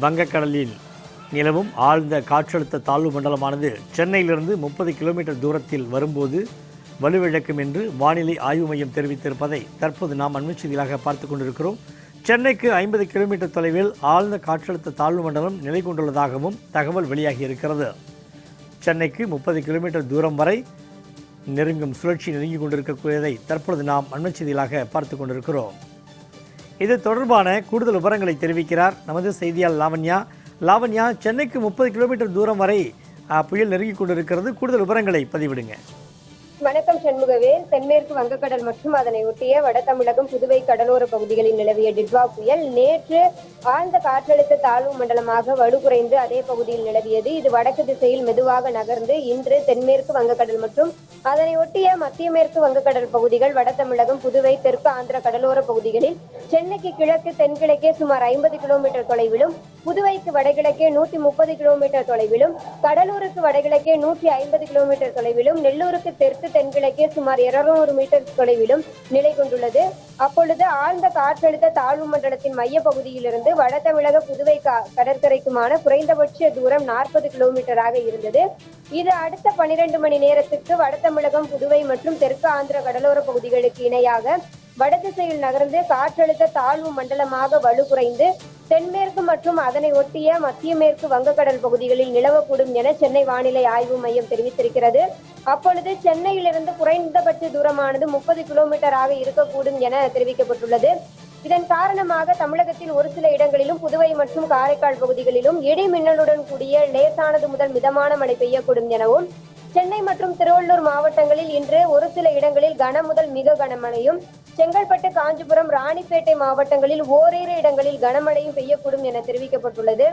வங்கக்கடலில் நிலவும் ஆழ்ந்த காற்றழுத்த தாழ்வு மண்டலமானது சென்னையிலிருந்து முப்பது கிலோமீட்டர் தூரத்தில் வரும்போது வலுவிழக்கும் என்று வானிலை ஆய்வு மையம் தெரிவித்திருப்பதை தற்போது நாம் அண்மைச் செய்தியாக பார்த்து கொண்டிருக்கிறோம். சென்னைக்கு ஐம்பது கிலோமீட்டர் தொலைவில் ஆழ்ந்த காற்றழுத்த தாழ்வு மண்டலம் நிலை கொண்டுள்ளதாகவும் தகவல் வெளியாகி இருக்கிறது சென்னைக்கு முப்பது கிலோமீட்டர் தூரம் வரை நெருங்கும் சுழற்சி நெருங்கி கொண்டிருக்கக்கூடியதை தற்பொழுது நாம் அண்மைச் செய்திகளாக பார்த்து கொண்டிருக்கிறோம். இது தொடர்பான கூடுதல் விவரங்களை தெரிவிக்கிறார் நமது செய்தியாளர் லாவண்யா. லாவண்யா சென்னைக்கு முப்பது கிலோமீட்டர் தூரம் வரை புயல் நெருங்கி கொண்டிருக்கிறது. கூடுதல் விவரங்களை பதிவிடுங்க. வணக்கம் சண்முகவேல் தென்மேற்கு வங்கக்கடல் மற்றும் அதனை ஒட்டிய வட தமிழகம் புதுவை கடலோர பகுதிகளில் நிலவிய டிட்வா புயல் நேற்று ஆழ்ந்த காற்றழுத்த தாழ்வு மண்டலமாக வலுகுறைந்து அதே பகுதியில் நிலவியது. இது வடக்கு திசையில் மெதுவாக நகர்ந்து இன்று தென்மேற்கு வங்கக்கடல் மற்றும் அதனை ஒட்டிய மத்திய மேற்கு வங்கக்கடல் பகுதிகள் வட தமிழகம் புதுவை தெற்கு ஆந்திர கடலோர பகுதிகளில் சென்னைக்கு கிழக்கு தென்கிழக்கே சுமார் ஐம்பது கிலோமீட்டர் தொலைவிலும் புதுவைக்கு வடகிழக்கே நூத்தி முப்பது கிலோமீட்டர் தொலைவிலும் கடலூருக்கு வடகிழக்கே நூற்றி ஐம்பது கிலோமீட்டர் தொலைவிலும் நெல்லூருக்கு தெற்கு தென்கிழக்கே சுமார் இருநூறு மீட்டர் தொலைவிலும் நிலை கொண்டுள்ளது. அப்பொழுது ஆழ்ந்த காற்றழுத்த தாழ்வு மண்டலத்தின் மைய பகுதியிலிருந்து வட தமிழக புதுவை கா- கடற்கரைக்குமான குறைந்தபட்ச தூரம் நாற்பது கிலோமீட்டராக இருந்தது. இது அடுத்த பனிரெண்டு மணி நேரத்துக்கு வட தமிழகம் புதுவை மற்றும் தெற்கு ஆந்திர கடலோர பகுதிகளுக்கு இணையாக வடதிசையில் நகர்ந்து காற்றழுத்த தாழ்வு மண்டலமாக வலுகுறைந்து தென்மேற்கு மற்றும் அதனை ஒட்டிய மத்திய மேற்கு வங்கக்கடல் பகுதிகளில் நிலவக்கூடும் என சென்னை வானிலை ஆய்வு மையம் தெரிவித்திருக்கிறது. அப்பொழுது சென்னையிலிருந்து குறைந்தபட்ச தூரமானது முப்பது கிலோமீட்டராக இருக்கக்கூடும் என தெரிவிக்கப்பட்டுள்ளது. இதன் காரணமாக தமிழகத்தில் ஒரு சில இடங்களிலும் புதுவை மற்றும் காரைக்கால் பகுதிகளிலும் இடி மின்னலுடன் கூடிய லேசானது முதல் மிதமான மழை பெய்யக்கூடும் எனவும் சென்னை மற்றும் திருவள்ளூர் மாவட்டங்களில் இன்று ஒரு சில இடங்களில் கன முதல் மிக கனமழையும் செங்கல்பட்டு காஞ்சிபுரம் ராணிப்பேட்டை மாவட்டங்களில் ஓரிரு இடங்களில் கனமழையும் பெய்யக்கூடும் என தெரிவிக்கப்பட்டுள்ளது.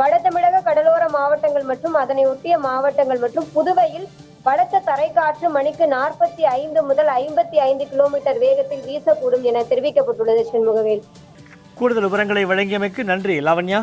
வட தமிழக கடலோர மாவட்டங்கள் மற்றும் அதனை ஒட்டிய மாவட்டங்கள் மற்றும் புதுவையில் பலத்த தரைக்காற்று மணிக்கு நாற்பத்தி ஐந்து முதல் ஐம்பத்தி ஐந்து கிலோமீட்டர் வேகத்தில் வீசக்கூடும் என தெரிவிக்கப்பட்டுள்ளது சண்முகவேல். கூடுதல் விவரங்களை வழங்கியமைக்கு நன்றி லாவண்யா.